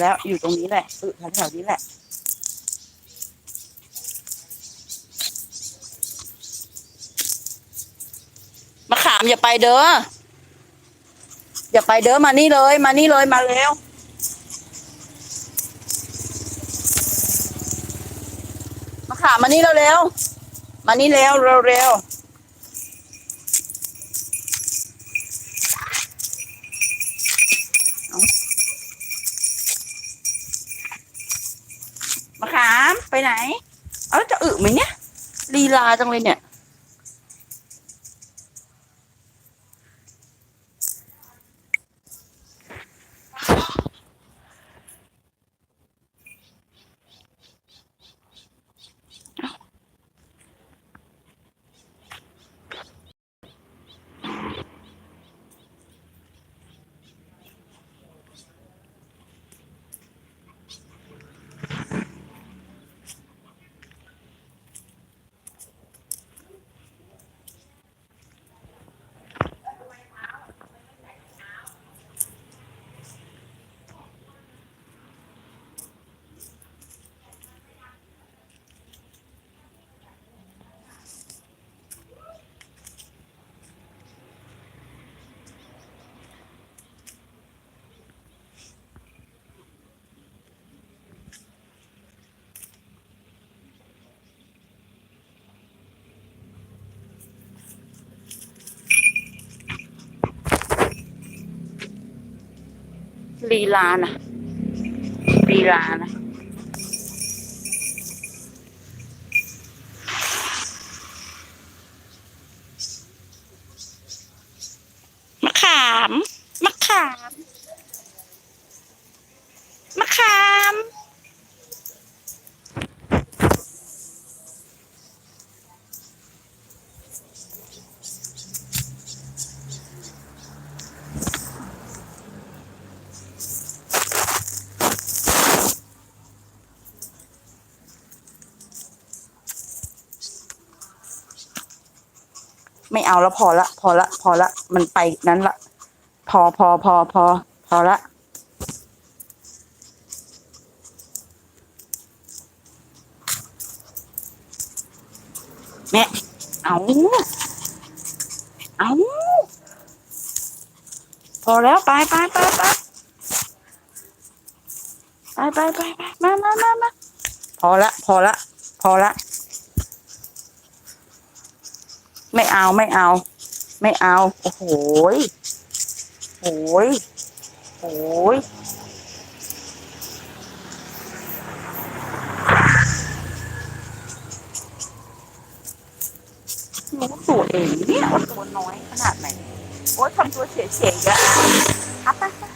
แล้ว อยู่ตรงนี้แหละอึแถวๆนี้แหละมะขามอย่าไปเด้อ อย่าไปเด้อมานี่เลย มานี่เลยมาเร็วมะขามมานี่เร็วๆมานี่เร็วเร็วเร็วามไปไหน เอาจะอึไหมเนี่ยลีลาจังเลยเนี่ย ลีลานะลีลานะมะขามมะขามมะขาม ไม่เอาแล้วพอละ พอละ พอละ มันไปนั้นละ พอพอพอพอพอละแม่เอาเอาพอแล้วไปไปไปไปไปไปไปไปมามามามาพอละ พอละ พอละ ไม่เอาไม่เอา ไม่เอา โอ้โหยโอ้ยโอ้ยรู้ตัวเองเนี่ยว่าตัวน้อยขนาดไหน โอ้ยทำตัวเฉยๆอะอะไปไปไป